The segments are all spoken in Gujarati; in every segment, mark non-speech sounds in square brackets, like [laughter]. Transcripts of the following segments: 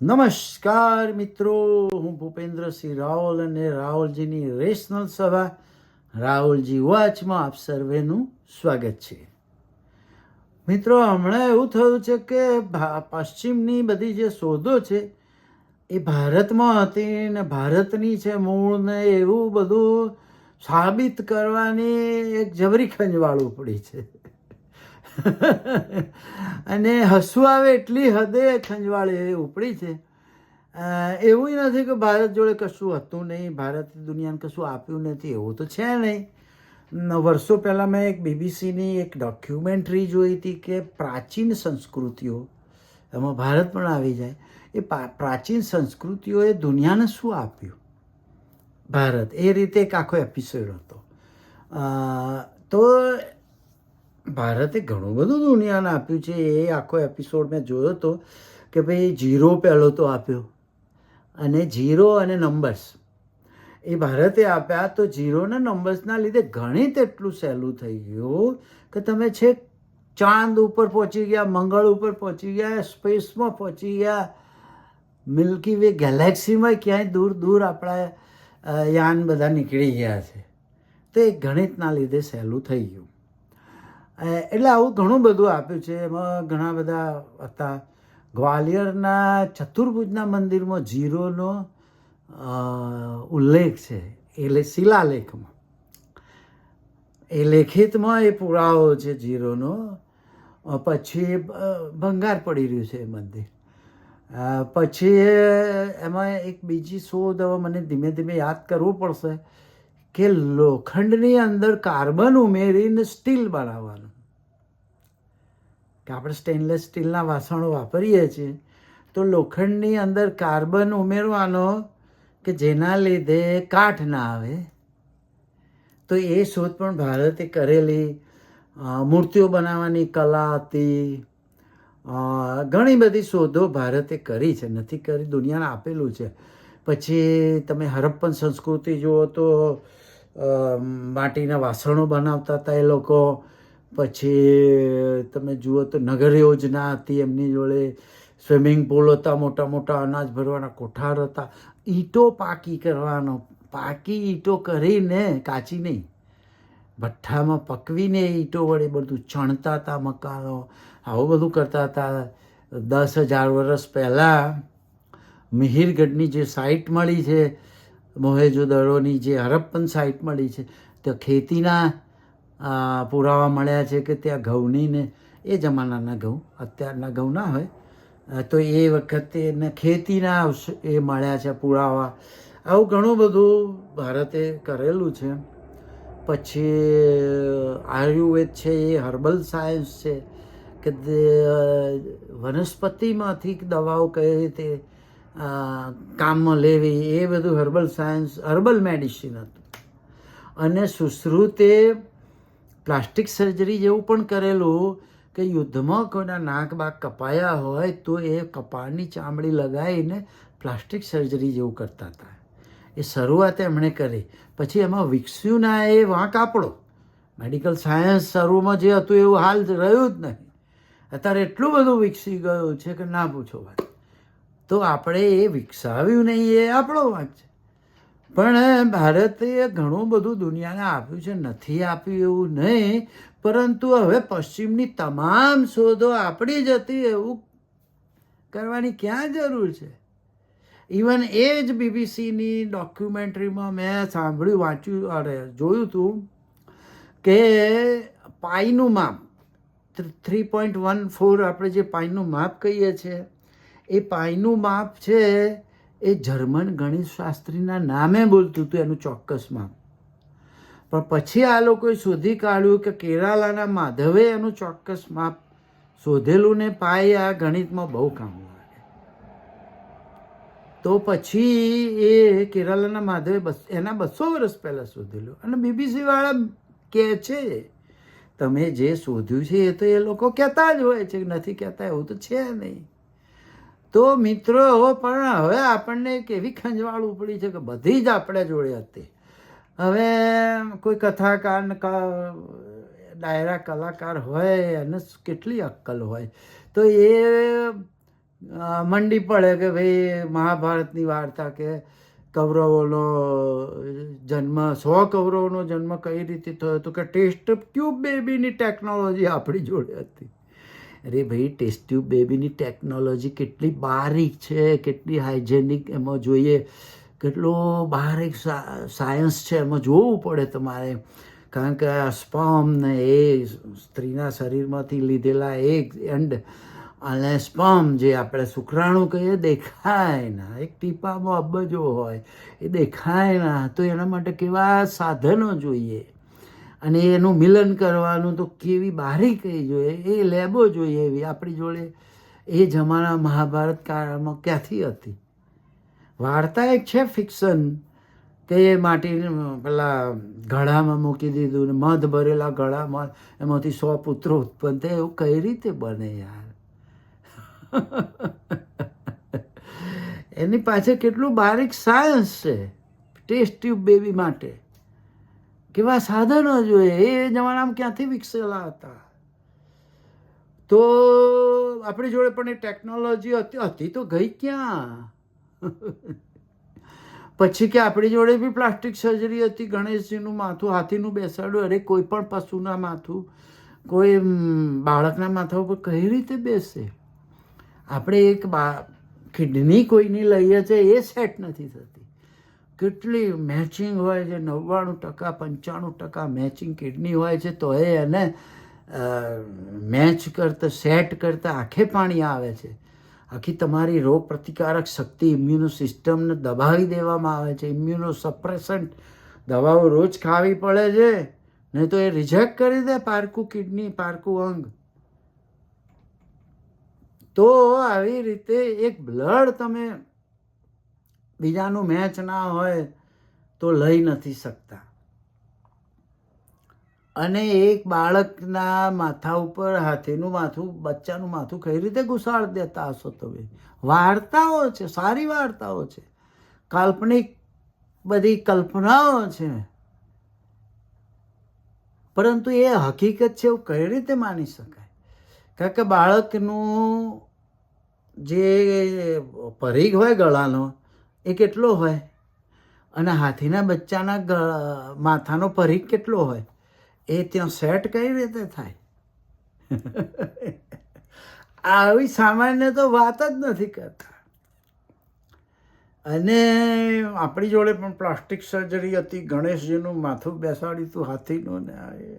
નમસ્કાર મિત્રો, હું ભૂપેન્દ્રસિંહ રાવલ અને રાહુલજીની રેશનલ સભા રાહુલજી વાચમાં આપ સર્વેનું સ્વાગત છે. મિત્રો, હમણાં એવું થયું છે કે પશ્ચિમની બધી જે શોધો છે, એ ભારતમાં હતી ને ભારતની છે મૂળ ને એવું બધું સાબિત કરવાની એક જબરી ખંજવાળું પડી છે. [laughs] અને હસવું આવે એટલી હદે ખંજવાળે ઉપડી છે. એવું નથી કે ભારત જોડે કશું હતું નહીં, ભારત દુનિયાને કશું આપ્યું નથી, એવું તો છે નહીં. વર્ષો પહેલાં મેં એક બીબીસીની એક ડોક્યુમેન્ટરી જોઈ હતી કે પ્રાચીન સંસ્કૃતિઓ, એમાં ભારત પણ આવી જાય, એ પ્રાચીન સંસ્કૃતિઓએ દુનિયાને શું આપ્યું? ભારત, એ રીતે એક આખો એપિસોડ હતો. તો ભારતે ઘણું બધું દુનિયાને આપ્યું છે. એ આખો એપિસોડ મેં જોયો હતો કે ભાઈ જીરો પહેલો તો આપ્યો અને જીરો અને નંબર્સ એ ભારતે આપ્યા તો જીરોના નંબર્સના લીધે ગણિત એટલું સહેલું થઈ ગયું કે તમે છે ચાંદ ઉપર પહોંચી ગયા, મંગળ ઉપર પહોંચી ગયા, સ્પેસમાં પહોંચી ગયા. મિલ્કી વે ગેલેક્સીમાં ક્યાંય દૂર દૂર આપણા યાન બધા નીકળી ગયા છે. તો એ ગણિતના લીધે સહેલું થઈ ગયું. એટલે આવું ઘણું બધું આપ્યું છે. એમાં ઘણા બધા હતા. ગ્વાલિયરના ચતુર્ભુજના મંદિરમાં જીરોનો ઉલ્લેખ છે. એટલે શિલાલેખમાં. એ લેખિતમાં એ પુરાવો છે જીરોનો. પછી ભંગાર પડી રહ્યું છે એ મંદિર. પછી એમાં એક બીજી શોધ હવે મને ધીમે ધીમે યાદ કરવું પડશે કે લોખંડની અંદર કાર્બન ઉમેરીને સ્ટીલ બનાવવાનું. કે આપણે સ્ટેનલેસ સ્ટીલના વાસણો વાપરીએ છીએ, તો લોખંડની અંદર કાર્બન ઉમેરવાનો કે જેના લીધે કાઠ ના આવે. તો એ શોધ પણ ભારતે કરેલી. મૂર્તિઓ બનાવવાની કલા હતી. ઘણી બધી શોધો ભારતે કરી છે. નથી કરી, દુનિયાને આપેલું છે. પછી તમે હરપ્પન સંસ્કૃતિ જુઓ તો માટીના વાસણો બનાવતા હતા એ લોકો. પછી તમે જુઓ તો નગર યોજના હતી, એમની જોડે સ્વિમિંગ પુલ હતા, મોટા મોટા અનાજ ભરવાના કોઠાર હતા. ઈંટો પાકી કરવાનો, પાકી ઈંટો કરીને કાચી નહીં. ભઠ્ઠામાં પકવીને ઈંટો વડે બધું ચણતા હતા મકાનો, આવું બધું કરતા હતા. દસ હજાર વર્ષ પહેલાં મિહિરગઢની જે સાઇટ મળી છે, મોહેજોદરોની જે હરપ્પન સાઇટ મળી છે, તો ખેતીના પુરાવા મળ્યા છે કે ત્યાં ઘઉંની ને એ જમાનાના ઘઉં, અત્યારના ઘઉં ના હોય. તો એ વખતે ખેતીના એ મળ્યા છે પુરાવા. આવું ઘણું બધું ભારતે કરેલું છે. પછી આયુર્વેદ છે, એ હર્બલ સાયન્સ છે કે વનસ્પતિમાંથી દવાઓ કઈ રીતે કામમાં લેવી એ બધું હર્બલ સાયન્સ, હર્બલ મેડિસિન હતું. અને સુશ્રુતે પ્લાસ્ટિક સર્જરી જેવું પણ કરેલું કે યુદ્ધમાં કોઈના નાક બાક કપાયા હોય તો એ કપાળની ચામડી લગાવીને પ્લાસ્ટિક સર્જરી જેવું કરતા હતા. એ શરૂઆત એમણે કરી. પછી એમાં વિકસ્યું ના એ વાંક આપણો મેડિકલ સાયન્સ શરૂમાં જે હતું એવું હાલ રહ્યું જ નહીં. અત્યારે એટલું બધું વિકસી ગયું છે કે ના પૂછો વાત. તો આપણે એ વિકસાવ્યું નહીં એ આપણો વાંક છે. પણ ભારતે ઘણું બધું દુનિયાને આપ્યું છે. નથી આપ્યું એવું નહીં, પરંતુ હવે પશ્ચિમની તમામ શોધો આપણી જ હતી એવું કરવાની ક્યાં જરૂર છે? ઇવન એ જ બીબીસીની ડોક્યુમેન્ટરીમાં મેં સાંભળ્યું, વાંચ્યું, અરે, જોયું હતું કે પાઈનું માપ થ્રી પોઈન્ટ વન ફોર આપણે જે પાઈનું માપ કહીએ છીએ, એ પાઈનું માપ છે એ જર્મન ગણિતશાસ્ત્રીના નામે બોલતું હતું એનું ચોક્કસ માપ પણ પછી આ લોકોએ શોધી કાઢ્યું કે કેરાલાના માધવે એનું ચોક્કસ માપ શોધેલું ને પાઈ આ ગણિતમાં બહુ કામ લાગે. તો પછી એ કેરાલાના માધવે બસ એના બસો વર્ષ પહેલાં શોધેલું. અને બીબીસી વાળા કહે છે, તમે જે શોધ્યું છે એ તો એ લોકો કહેતા જ હોય છે. નથી કહેતા, એવું તો છે નહીં. તો મિત્રો પણ હવે આપણને એક એવી ખંજવાળ ઉપડી છે કે બધી જ આપણે જોડે હતી. હવે કોઈ કથાકાર ડાયરા કલાકાર હોય એને કેટલી અક્કલ હોય. તો એ મંડી પડે કે ભાઈ મહાભારતની વાર્તા કે કૌરવોનો જન્મ, સો કૌરવોનો જન્મ કઈ રીતે થયો તો કે ટેસ્ટ ટ્યુબ બેબીની ટેકનોલોજી આપણી જોડે હતી. અરે ભાઈ ટેસ્ટ ટ્યુબ બેબીની ટેકનોલોજી કેટલી બારીક છે, કેટલી હાઇજેનિક એમાં જોઈએ, કેટલો બારીક સાયન્સ છે એમાં જોવું પડે તમારે. કારણ કે આ સ્પમ ને એ સ્ત્રીના શરીરમાંથી લીધેલા એક એન્ડ અને સ્પમ જે આપણે શુક્રાણુ કહીએ, દેખાય ના. એક ટીપામાં અબજો હોય, એ દેખાય ના. તો એના માટે કેવા સાધનો જોઈએ? અને એનું મિલન કરવાનું તો કેવી બારીકી જોઈએ, એ લેબો જોઈએ એવી. આપણી જોડે એ જમાના મહાભારત કાળમાં ક્યાંથી હતી? વાર્તા એક છે ફિક્શન કે એ માટી પેલા ઘડામાં મૂકી દીધું ને મધ ભરેલા ઘડામાં એમાંથી સો પુત્રો ઉત્પન્ન થાય. એવું કઈ રીતે બને યાર? [laughs] એની પાછળ કેટલું બારીક સાયન્સ છે, ટેસ્ટ ટ્યુબ બેબી માટે. કેવા સાધનો જોઈએ એ જમાનામાં ક્યાંથી વિકસેલા હતા? તો આપણી જોડે પણ એ ટેકનોલોજી હતી હતી તો ગઈ ક્યાં? [laughs] પછી કે આપણી જોડે બી પ્લાસ્ટિક સર્જરી હતી, ગણેશજીનું માથું, હાથીનું બેસાડ્યું. અરે, કોઈ પણ પશુના માથું, કોઈ બાળકના માથા ઉપર કઈ રીતે બેસે? આપણે એક બા, કિડની કોઈની લઈએ છે, એ સેટ નથી થતી. કેટલી મેચિંગ હોય છે? નવ્વાણું ટકા, પંચાણું ટકા મેચિંગ કિડની હોય છે તો એ એને મેચ કરતાં સેટ કરતાં આંખે પાણી આવે છે. આખી તમારી રોગ પ્રતિકારક શક્તિ ઇમ્યુનો સિસ્ટમને દબાવી દેવામાં આવે છે. ઇમ્યુનો સપ્રેસન્ટ દવાઓ રોજ ખાવી પડે છે. નહીં તો એ રિજેક્ટ કરી દે પારકું કિડની, પારકું અંગ. તો આવી રીતે એક બ્લડ તમે બીજાનું મેચ ના હોય તો લઈ નથી શકતા. અને એક બાળકના માથા ઉપર, હાથીનું માથું, બચ્ચાનું માથું કઈ રીતે ઘુસાડ દેતા હશો તમે? વાર્તાઓ છે, સારી વાર્તાઓ છે. કાલ્પનિક બધી કલ્પનાઓ છે. પરંતુ એ હકીકત છે એવું કઈ રીતે માની શકાય? કારણ કે બાળકનું જે પરીઘ હોય ગળાનો એ કેટલો હોય? અને હાથીના બચ્ચાના માથાનો પરીખ કેટલો હોય? એ ત્યાં સેટ કઈ રીતે થાય? [laughs] આવી સામાન્ય તો વાત જ નથી કરતા. અને આપણી જોડે પણ પ્લાસ્ટિક સર્જરી હતી, ગણેશજીનું માથું બેસાડ્યું હતું, હાથીનું ને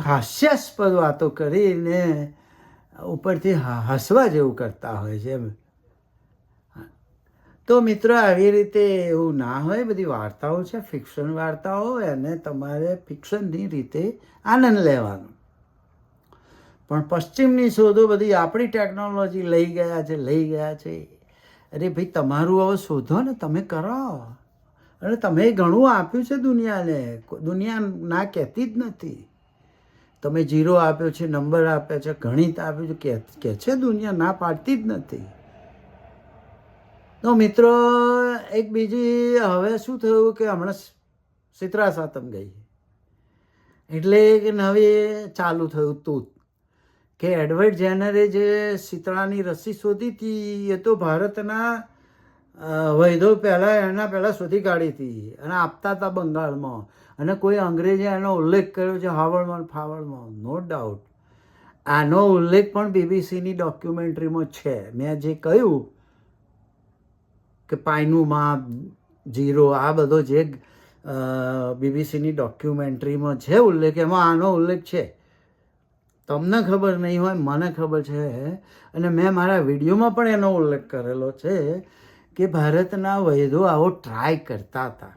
હાસ્યાસ્પદ વાતો કરીને ઉપરથી હસવા જેવું કરતા હોય છે એમ. તો મિત્રો, આવી રીતે એવું ના હોય, બધી વાર્તાઓ છે ફિક્શન વાર્તાઓ અને તમારે ફિક્શનની રીતે આનંદ લેવાનો. પણ પશ્ચિમની શોધો બધી આપણી ટેકનોલોજી લઈ ગયા છે, લઈ ગયા છે. અરે ભાઈ, તમારું હવે શોધો ને, તમે કરો. અને તમે ઘણું આપ્યું છે દુનિયાને દુનિયા ના કહેતી જ નથી. તમે જીરો આપ્યો છે નંબર આપ્યો છે, ગણિત આપ્યું છે કે છે દુનિયા, ના પાડતી જ નથી. તો મિત્રો, એક બીજી હવે શું થયું કે હમણાં શીતળા સાતમ ગઈ એટલે એક નવી ચાલુ થયું તૂત કે એડવર્ડ જેનરે જે શીતળાની રસી શોધી હતી, એ તો ભારતના વૈધો પહેલાં એના પહેલાં શોધી કાઢી હતી અને આપતા હતા બંગાળમાં. અને કોઈ અંગ્રેજે એનો ઉલ્લેખ કર્યો છે હાવળમાં ફાવળમાં નો ડાઉટ આનો ઉલ્લેખ પણ બીબીસીની ડોક્યુમેન્ટરીમાં છે. મેં જે કહ્યું કે પાયનું માપ જીરો, આ બધો જે બીબીસીની ડોક્યુમેન્ટરીમાં છે ઉલ્લેખ, એમાં આનો ઉલ્લેખ છે. તમને ખબર નહીં હોય, મને ખબર છે અને મેં મારા વિડીયોમાં પણ એનો ઉલ્લેખ કરેલો છે કે ભારતના વૈદો આવો ટ્રાય કરતા હતા.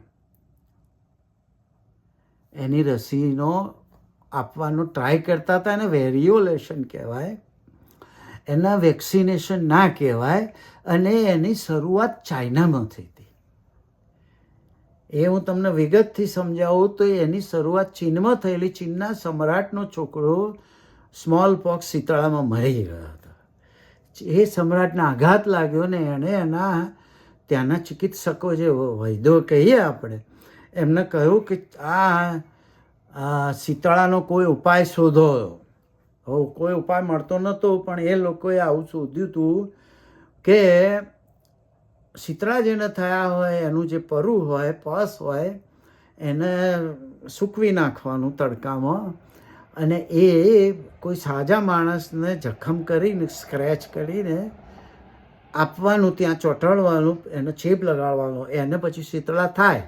એની રસીનો આપવાનો ટ્રાય કરતા હતા, એને વેરિયોલેશન કહેવાય. એના વેક્સિનેશન ના કહેવાય. અને એની શરૂઆત ચાઇનામાં થઈ હતી. એ હું તમને વિગતથી સમજાવું તો એની શરૂઆત ચીનમાં થયેલી ચીનના સમ્રાટનો છોકરો સ્મોલ પોક્સ શીતળામાં મરી ગયો હતો. એ સમ્રાટને આઘાત લાગ્યો ને એણે એના ત્યાંના ચિકિત્સકો જે વૈદ્યો કહીએ આપણે, એમને કહ્યું કે આ શીતળાનો કોઈ ઉપાય શોધો. કોઈ ઉપાય મળતો નહોતો પણ એ લોકોએ આવું શોધ્યું હતું કે શીતળા જેને થયા હોય, એનું જે પરુ હોય, પસ હોય, એને સૂકવી નાખવાનું તડકામાં અને એ કોઈ સાજા માણસને જખમ કરીને સ્ક્રેચ કરીને આપવાનું, ત્યાં ચોંટાડવાનું, એને ચેપ લગાડવાનો, એને પછી શીતળા થાય.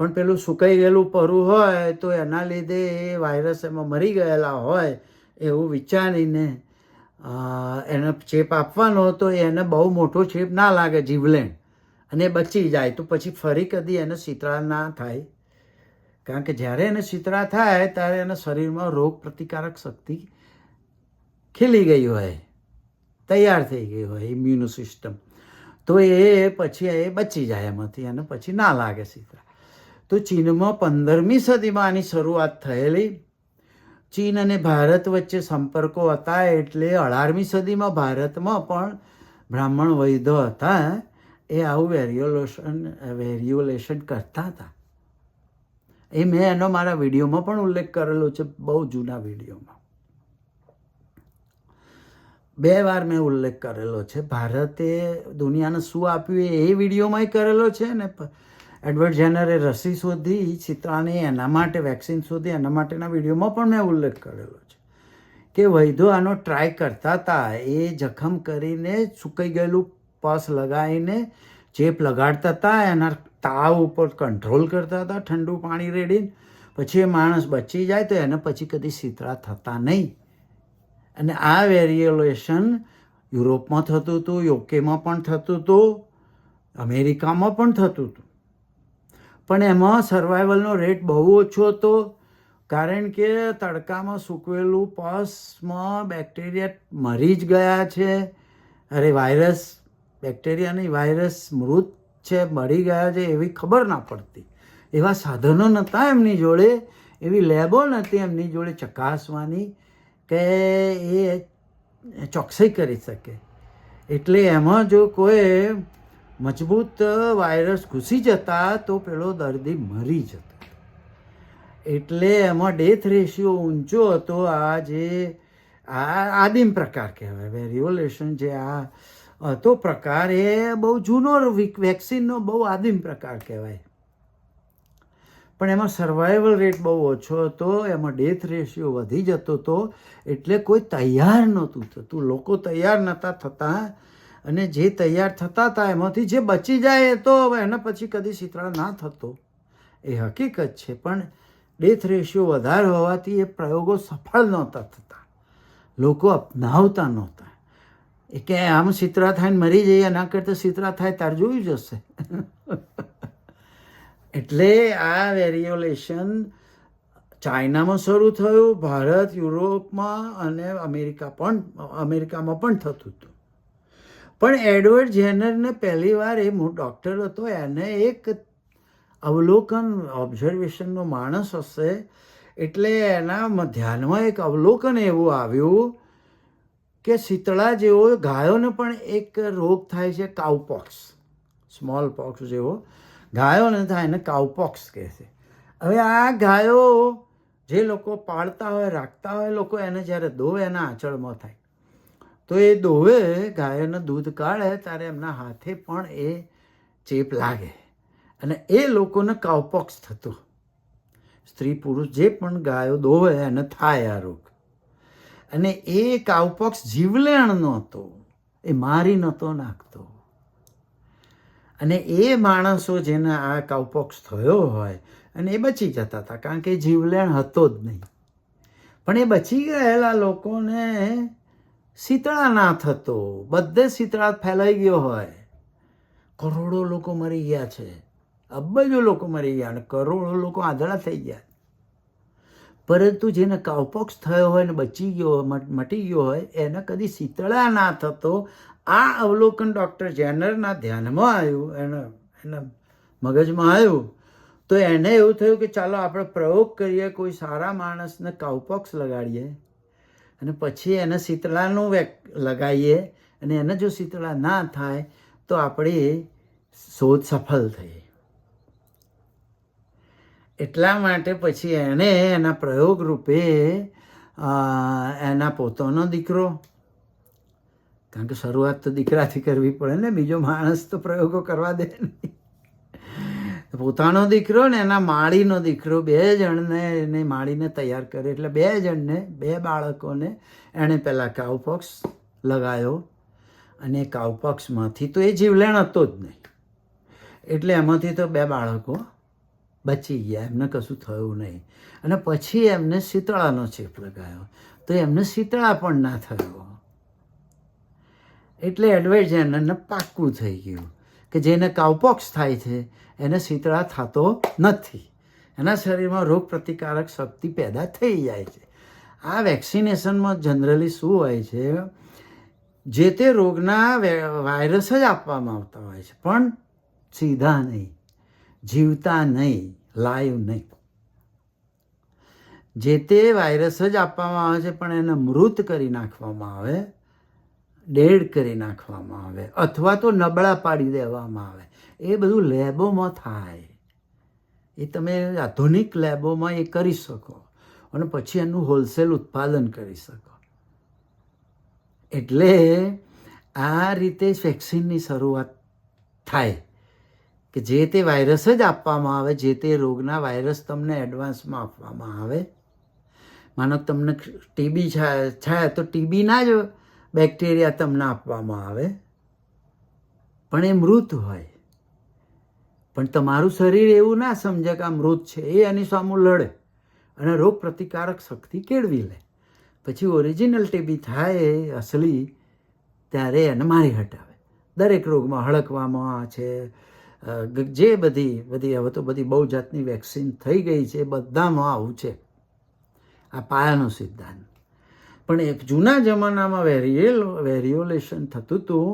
પણ પેલું સુકાઈ ગયેલું પરું હોય, તો એના લીધે એ વાયરસ એમાં મરી ગયેલા હોય, એવું વિચારીને એને ચેપ આપવાનો તો એને બહુ મોટો ચેપ ના લાગે જીવલેણ. અને બચી જાય. તો પછી ફરી કદી એને શીતળા ના થાય. કારણ કે જ્યારે એને શીતળા થાય, ત્યારે એના શરીરમાં રોગ પ્રતિકારક શક્તિ ખીલી ગઈ હોય. તૈયાર થઈ ગઈ હોય ઇમ્યુનો સિસ્ટમ તો એ પછી એ બચી જાય એમાંથી. અને પછી ના લાગે શીતળા. તો ચીનમાં પંદરમી સદીમાં આની શરૂઆત થયેલી. ચીન અને ભારત વચ્ચે સંપર્કો હતા એટલે અઢારમી સદીમાં ભારતમાં પણ બ્રાહ્મણ વૈદ્યો હતા એ આવું વેરિયોલેશન વેર્યુલેશન કરતા હતા. એ મેં એનો મારા વિડીયોમાં પણ ઉલ્લેખ કરેલો છે, બહુ જૂના વિડીયોમાં. બે વાર મેં ઉલ્લેખ કરેલો છે. ભારતે દુનિયાને શું આપ્યું એ વિડીયોમાંય કરેલો છે ને એડવર્ડ જેનરે રસી શોધી ચિત્રાની એના માટે વેક્સિન શોધી, એના માટેના વિડીયોમાં પણ મેં ઉલ્લેખ કરેલો છે કે વૈધો આનો ટ્રાય કરતા હતા એ જખમ કરીને સુકાઈ ગયેલું પસ લગાવીને ચેપ લગાડતા હતા એના તાવ ઉપર કંટ્રોલ કરતા હતા ઠંડુ પાણી રેડીને. પછી એ માણસ બચી જાય તો એને પછી કદી સિતરા થતા નહીં. અને આ વેરિએલેશન યુરોપમાં થતું હતું યુકેમાં પણ થતું હતું, અમેરિકામાં પણ થતું હતું. પણ એમાં સર્વાઈવલનો રેટ બહુ ઓછો હતો, કારણ કે તડકામાં સૂકવેલું પસમાં બેક્ટેરિયા મરી જ ગયા છે. અરે વાયરસ બેક્ટેરિયા નહીં વાયરસ મૃત છે, મરી ગયા છે એવી ખબર ના પડતી. એવા સાધનો નહોતા એમની જોડે, એવી લેબો નહોતી એમની જોડે ચકાસવાની કે એ ચોકસાઈ કરી શકે. એટલે એમાં જો કોઈ મજબૂત વાયરસ ઘૂસી જતા તો પેલો દર્દી મરી જતો. એટલે એમાં ડેથ રેશિયો ઊંચો હતો. આ જે આ આદિમ પ્રકાર કહેવાય. વેરિયોલેશન જે આ હતો પ્રકાર એ બહુ જૂનો વેક્સિનનો બહુ આદિમ પ્રકાર કહેવાય. પણ એમાં સર્વાઈવલ રેટ બહુ ઓછો હતો. એમાં ડેથ રેશિયો વધી જતો હતો એટલે કોઈ તૈયાર નહોતું થતું. લોકો તૈયાર નહોતા થતા અને જે તૈયાર થતા હતા એમાંથી જે બચી જાય એ તો હવે એના પછી કદી શીતળા ના થતો. એ હકીકત છે, પણ ડેથ રેશિયો વધારે હોવાથી એ પ્રયોગો સફળ નહોતા થતા. લોકો અપનાવતા નહોતા. એ કે આમ શીતળા થાય ને મરી જઈએ, એના કરતાં શીતળા થાય તાર જોયું જશે [laughs] એટલે આ વેરિયોલેશન ચાઇનામાં શરૂ થયું, ભારત, યુરોપમાં અને અમેરિકા પણ, અમેરિકામાં પણ થતું હતું. પણ એડવર્ડ જેનરને પહેલી વાર એ ડૉક્ટર હતો, એને એક અવલોકન ઓબ્ઝર્વેશનનો માણસ હશે, એટલે એના ધ્યાનમાં એક અવલોકન એવું આવ્યું કે શીતળા જેવો ગાયોને પણ એક રોગ થાય છે કાઉપોક્સ સ્મોલ પોક્સ જેવો. ગાયોને થાય એને કાઉપોક્સ કહે છે. હવે આ ગાયો જે લોકો પાળતા હોય, રાખતા હોય, લોકો એને જ્યારે દો, એના આંચળમાં થાય. તો એ દોવે, ગાયોને દૂધ કાઢે, ત્યારે એમના હાથે પણ એ ચેપ લાગે. અને એ લોકોને કાઉપોક્સ થતું. સ્ત્રી પુરુષ જે પણ ગાયો દોવે, એને થાય આ રોગ. અને એ કાઉપોક્સ જીવલેણનો હતો એ મારી નહોતો નાખતો. અને એ માણસો જેને આ કાઉપોક્સ થયો હોય, અને એ બચી જતા હતા, કારણ કે જીવલેણ હતો જ નહીં. પણ એ બચી ગયેલા લોકોને શીતળા ના થતો. બધે શીતળા ફેલાઈ ગયો હોય. કરોડો લોકો મરી ગયા છે. અબજો લોકો મરી ગયા અને કરોડો લોકો આંધળા થઈ ગયા. પરંતુ જેને કાઉપોક્સ થયો હોય ને બચી ગયો હોય, મટી ગયો હોય એને કદી શીતળા ના થતો. આ અવલોકન ડૉક્ટર જેનરના ધ્યાનમાં આવ્યું. એના એના મગજમાં આવ્યું. તો એને એવું થયું કે ચાલો આપણે પ્રયોગ કરીએ કોઈ સારા માણસને કાઉપોક્સ લગાડીએ. અને પછી એને શીતળાનું વેક લગાવીએ અને એને જો શીતળા ના થાય, તો આપણી શોધ સફળ થઈ. એટલા માટે પછી એણે એના પ્રયોગ રૂપે એના પોતાનો દીકરો, કારણ કે શરૂઆત તો દીકરાથી કરવી પડે ને, બીજો માણસ તો પ્રયોગો કરવા દે નહીં. પોતાનો દીકરો ને એના માળીનો દીકરો, બે જણને એને માળીને તૈયાર કરે. એટલે બે જણને, બે બાળકોને એણે પહેલાં કાઉપોક્સ લગાવ્યો અને કાઉપોક્સમાંથી તો એ જીવલેણ હતો જ નહીં. એટલે એમાંથી તો બે બાળકો બચી ગયા. એમને કશું થયું નહીં. અને પછી એમને શીતળાનો ચેપ લગાવ્યો તો એમને શીતળા પણ ના થયો. એટલે એડવાઇસ એને પાક્કું થઈ ગયું કે જેને કાઉપોક્સ થાય છે એને શીતળા થતો નથી. એના શરીરમાં રોગ પ્રતિકારક શક્તિ પેદા થઈ જાય છે. આ વેક્સિનેશનમાં જનરલી શું હોય છે? જે તે રોગના વાયરસ જ આપવામાં આવતા હોય છે. પણ સીધા નહીં. જીવતા નહીં. લાઈવ નહીં. જે તે વાયરસ જ આપવામાં આવે છે, પણ એને મૃત કરી નાખવામાં આવે, ડેડ કરી નાખવામાં આવે, અથવા તો નબળા પાડી દેવામાં આવે. એ બધું લેબોમાં થાય. એ તમે આધુનિક લેબોમાં એ કરી શકો. અને પછી એનું હોલસેલ ઉત્પાદન કરી શકો. એટલે આ રીતે વેક્સિનની શરૂઆત થાય. કે જે તે વાયરસ જ આપવામાં આવે, જે તે રોગના વાયરસ તમને એડવાન્સમાં આપવામાં આવે. માનો તમને ટીબી છે તો ટીબીના જ બેક્ટેરિયા તમને આપવામાં આવે. પણ એ મૃત હોય. પણ તમારું શરીર એવું ના સમજે કે આ મૃત છે એ એની સામું લડે અને રોગ પ્રતિકારક શક્તિ કેળવી લે. પછી ઓરિજિનલ ટીબી થાય એ અસલી ત્યારે એને મારી હટાવે. દરેક રોગમાં હળકવામાં છે જે બધી બધી, હવે તો બધી બહુ જાતની વેક્સિન થઈ ગઈ છે, બધામાં આવું છે. આ પાયાનો સિદ્ધાંત. પણ એક જૂના જમાનામાં વેરિયેલ વેરિયોલેશન થતું હતું,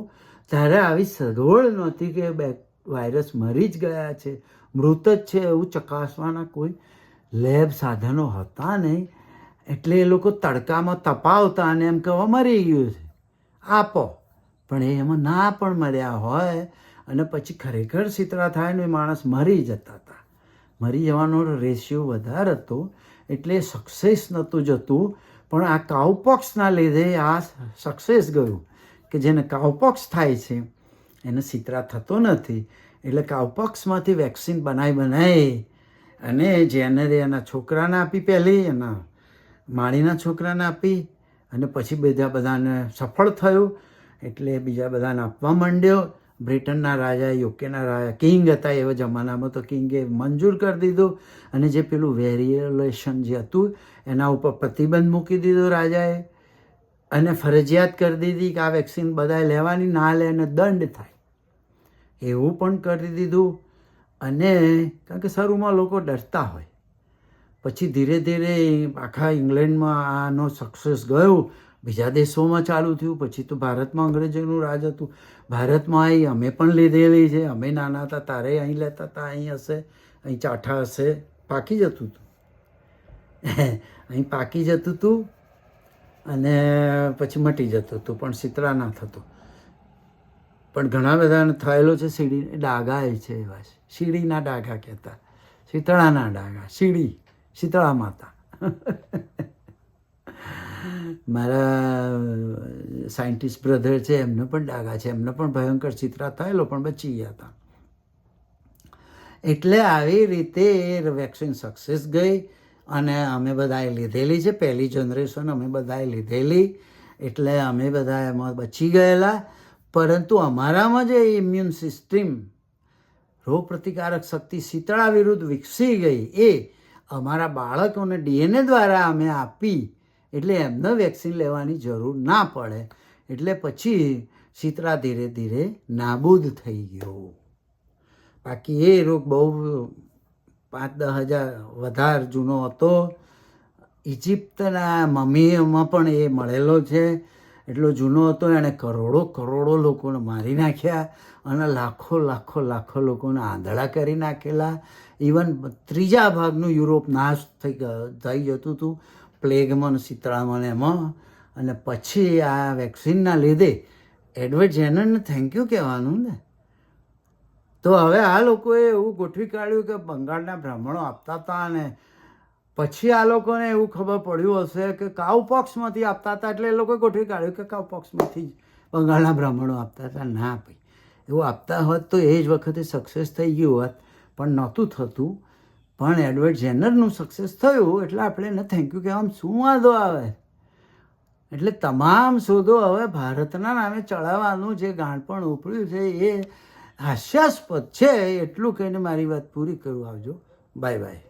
ત્યારે આવી સગવડ નહોતી કે બે વાયરસ મરી જ ગયા છે. મૃત જ છે એવું ચકાસવાના કોઈ લેબ સાધનો હતા નહીં. એટલે એ લોકો તડકામાં તપાવતા અને એમ કહેવા મરી ગયું છે. આપો. પણ એ એમાં ના પણ મર્યા હોય અને પછી ખરેખર સિતરા થાય ને માણસ મરી જતા હતા. મરી જવાનો રેશિયો વધારે હતો એટલે સક્સેસ નહોતું જતું. પણ આ કાઉપોક્સના લીધે આ સક્સેસ ગયું કે જેને કાઉપોક્સ થાય છે. એને સિતરા થતો નથી. એટલે કાઉપોક્સમાંથી વેક્સિન બનાવી બનાવી અને જેને એના છોકરાને આપી પહેલી, એના માળીના છોકરાને આપી, અને પછી બધા બધાને સફળ થયું. એટલે બીજા બધાને આપવા માંડ્યો. બ્રિટનના રાજા, યુકેના રાજા, કિંગ હતા. એવા જમાનામાં તો કિંગે મંજૂર કરી દીધું. અને જે પેલું વેરિયેલેશન જે હતું, એના ઉપર પ્રતિબંધ મૂકી દીધો રાજાએ. અને ફરજિયાત કરી દીધી કે આ વેક્સિન બધાએ લેવાની, ના લે અને દંડ થાય. એવું પણ કરી દીધું. અને કારણ કે શરૂમાં લોકો ડરતા હોય. પછી ધીરે ધીરે આખા ઇંગ્લેન્ડમાં આનો સક્સેસ ગયો. બીજા દેશોમાં ચાલુ થયું. પછી તો ભારતમાં અંગ્રેજોનું રાજ હતું. ભારતમાં આવી અમે પણ લીધેલી છે. અમે નાના હતા, તારે અહીં લેતા હતા, અહીં હશે, અહીં ચાઠા હશે. પાકી જતું હતું [laughs] અહીં પાકી જતું હતું અને પછી મટી જતું હતું, પણ શીતળા ના થતું. પણ ઘણા બધાને થયેલો છે સીડી ડાઘા એ છે એવા શીડીના ડાઘા કહેતા. શીતળાના ડાઘા. શીડી શીતળા માતા. [laughs] મારા સાયન્ટિસ્ટ બ્રધર છે, એમને પણ ડાઘા છે. એમને પણ ભયંકર ચિત્રા થયેલો, પણ બચી ગયા હતા. એટલે આવી રીતે વેક્સિન સક્સેસ ગઈ. અને અમે બધાએ લીધેલી છે. પહેલી જનરેશન અમે બધાએ લીધેલી, એટલે અમે બધા એમાં બચી ગયેલા. પરંતુ અમારામાં જે ઇમ્યુન સિસ્ટમ રોગ પ્રતિકારક શક્તિ શીતળા વિરુદ્ધ વિકસી ગઈ એ અમારા બાળકોને ડીએનએ દ્વારા અમે આપી, એટલે એમને વેક્સિન લેવાની જરૂર ના પડે. એટલે પછી શીતળા ધીરે ધીરે નાબૂદ થઈ ગયો. બાકી એ રોગ બહુ પાંચ દસ હજાર વધારે જૂનો હતો. ઇજિપ્તના મમીમાં પણ એ મળેલો છે. એટલો જૂનો હતો, એણે કરોડો કરોડો લોકોને મારી નાખ્યા અને લાખો લાખો લાખો લોકોને આંધળા કરી નાખેલા. ઇવન ત્રીજા ભાગનું યુરોપ નાશ થઈ થઈ જતું હતું, પ્લેગમાં ને શીતળામાં એમાં. અને પછી આ વેક્સિનના લીધે એડવર્ડ જેનરને થેન્ક યુ કહેવાનું ને. તો હવે આ લોકોએ એવું ગોઠવી કાઢ્યું કે બંગાળના બ્રાહ્મણો આપતા હતા અને પછી આ લોકોને એવું ખબર પડ્યું હશે કે કાઉપોક્સમાંથી આપતા હતા એટલે એ લોકોએ ગોઠવી કાઢ્યું કે કાઉપોક્સમાંથી જ બંગાળના બ્રાહ્મણો આપતા હતા. ના ભાઈ, એવું આપતા હોત તો એ જ વખતે સક્સેસ થઈ ગયું હોત. પણ નહોતું થતું. પણ એડવર્ડ જેનરનું સક્સેસ થયું એટલે આપણે એને થેન્ક યુ કહેવામાં શું વાંધો આવે? એટલે તમામ શોધો હવે ભારતના નામે ચડાવવાનું જે ગાણપણ ઉપડ્યું છે એ હાસ્યાસ્પદ છે એટલું કહીને મારી વાત પૂરી કરું. આવજો. Bye bye.